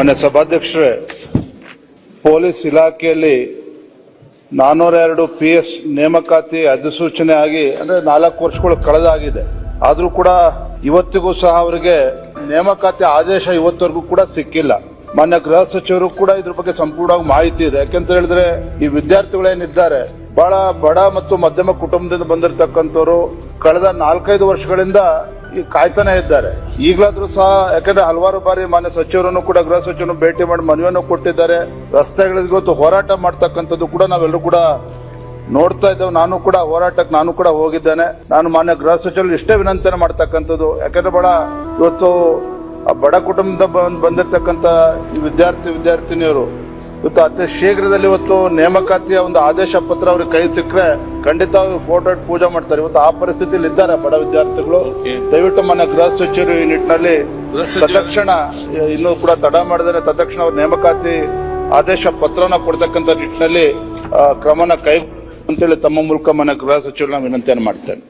ಮೊನ್ನೆ ಸಭಾಧ್ಯಕ್ಷರೇ ಪೊಲೀಸ್ ಇಲಾಖೆಯಲ್ಲಿ ನಾನೂರ ಎರಡು ಪಿ ಎಸ್ ನೇಮಕಾತಿ ಅಧಿಸೂಚನೆ ಆಗಿ, ಅಂದ್ರೆ ನಾಲ್ಕು ವರ್ಷಗಳು ಕಳೆದಾಗಿದೆ. ಆದರೂ ಕೂಡ ಇವತ್ತಿಗೂ ಸಹ ಅವರಿಗೆ ನೇಮಕಾತಿ ಆದೇಶ ಇವತ್ತವರೆಗೂ ಕೂಡ ಸಿಕ್ಕಿಲ್ಲ. ಮಾನ್ಯ ಗೃಹ ಸಚಿವರು ಕೂಡ ಇದ್ರ ಬಗ್ಗೆ ಸಂಪೂರ್ಣವಾಗಿ ಮಾಹಿತಿ ಇದೆ. ಯಾಕೆಂತ ಹೇಳಿದ್ರೆ, ಈ ವಿದ್ಯಾರ್ಥಿಗಳೇನಿದ್ದಾರೆ ಬಹಳ ಬಡ ಮತ್ತು ಮಧ್ಯಮ ಕುಟುಂಬದಿಂದ ಬಂದಿರತಕ್ಕಂಥವ್ರು, ಕಳೆದ ನಾಲ್ಕೈದು ವರ್ಷಗಳಿಂದ ಈ ಕಾಯ್ತಾನೆ ಇದ್ದಾರೆ. ಈಗಲಾದ್ರೂ ಸಹ, ಯಾಕಂದ್ರೆ ಹಲವಾರು ಬಾರಿ ಮಾನ್ಯ ಸಚಿವರನ್ನು ಕೂಡ, ಗೃಹ ಸಚಿವರನ್ನು ಭೇಟಿ ಮಾಡಿ ಮನವಿಯನ್ನು ಕೊಟ್ಟಿದ್ದಾರೆ. ರಸ್ತೆಗಳಿಗೊತ್ತು ಹೋರಾಟ ಮಾಡ್ತಕ್ಕಂಥದ್ದು ಕೂಡ ನಾವೆಲ್ಲರೂ ಕೂಡ ನೋಡ್ತಾ ಇದ್ದೇವೆ. ನಾನು ಕೂಡ ಹೋರಾಟಕ್ಕೆ, ನಾನು ಕೂಡ ಹೋಗಿದ್ದೇನೆ. ನಾನು ಮಾನ್ಯ ಗೃಹ ಸಚಿವರು ಇಷ್ಟೇ ವಿನಂತನೆ ಮಾಡ್ತಕ್ಕಂಥದ್ದು. ಯಾಕಂದ್ರೆ ಬಡ ಇವತ್ತು ಬಡ ಕುಟುಂಬದ ಬಂದ್- ಬಂದಿರತಕ್ಕಂಥ ವಿದ್ಯಾರ್ಥಿ, ವಿದ್ಯಾರ್ಥಿನಿಯರು ಇವತ್ತು ಅತಿ ಶೀಘ್ರದಲ್ಲಿ ಇವತ್ತು ನೇಮಕಾತಿಯ ಒಂದು ಆದೇಶ ಪತ್ರ ಅವ್ರಿಗೆ ಕೈ ಸಿಕ್ಕರೆ ಖಂಡಿತ ಅವ್ರು ಫೋಟೋ ಇಟ್ಟು ಪೂಜೆ ಮಾಡ್ತಾರೆ. ಇವತ್ತು ಆ ಪರಿಸ್ಥಿತಿಯಲ್ಲಿ ಇದ್ದಾರೆ ಬಡ ವಿದ್ಯಾರ್ಥಿಗಳು. ದಯವಿಟ್ಟು ಮನೆ ಗೃಹ ಸಚಿವರು ಈ ನಿಟ್ಟಿನಲ್ಲಿ ತಕ್ಷಣ ತತ್ಕ್ಷಣ ಇನ್ನೂ ಕೂಡ ತಡ ಮಾಡಿದರೆ ತತ್ಕ್ಷಣ ಅವ್ರ ನೇಮಕಾತಿ ಆದೇಶ ಪತ್ರನ ಕೊಡ್ತಕ್ಕಂಥ ನಿಟ್ಟಿನಲ್ಲಿ ಕ್ರಮನ ಕೈ ಅಂತೇಳಿ ತಮ್ಮ ಮೂಲಕ ಮನೆ ಗೃಹ ಸಚಿವರನ್ನ ವಿನಂತಿಯನ್ನು ಮಾಡ್ತೇನೆ.